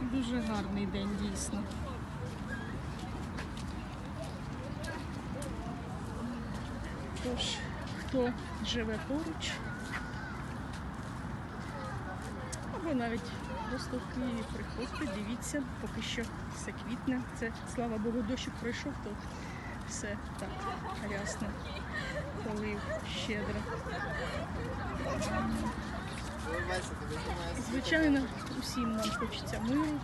Дуже гарний день, дійсно. Тож, хто живе поруч, або навіть просто в Києві приходьте, дивіться, поки що все квітне. Це, слава Богу, дощик пройшов, то все так рясно, полив щедро. Звичайно, усім нам хочеться миру,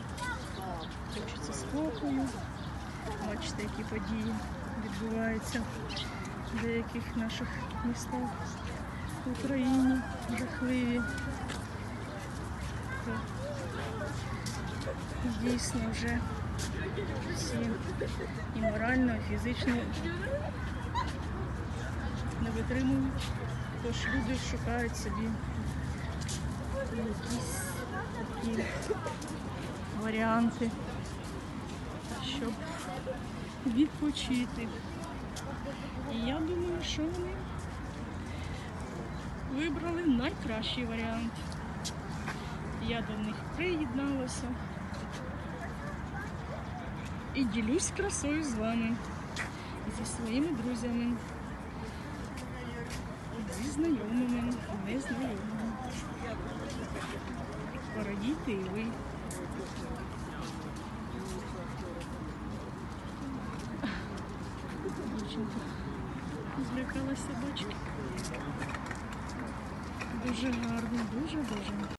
хочеться спокою. Бачите, які події відбуваються в деяких наших містах в Україні, жахливі. Дійсно вже всі і морально, і фізично не витримують. Тож люди шукають собі якісь такі варіанти, щоб відпочити. І я думаю, що вони вибрали найкращий варіант. Я до них приєдналася і ділюсь красою з вами, зі своїми друзями, зі знайомими, Порадійте і ви. Дівчинка злякалася собачки. Дуже гарно, дуже-дуже.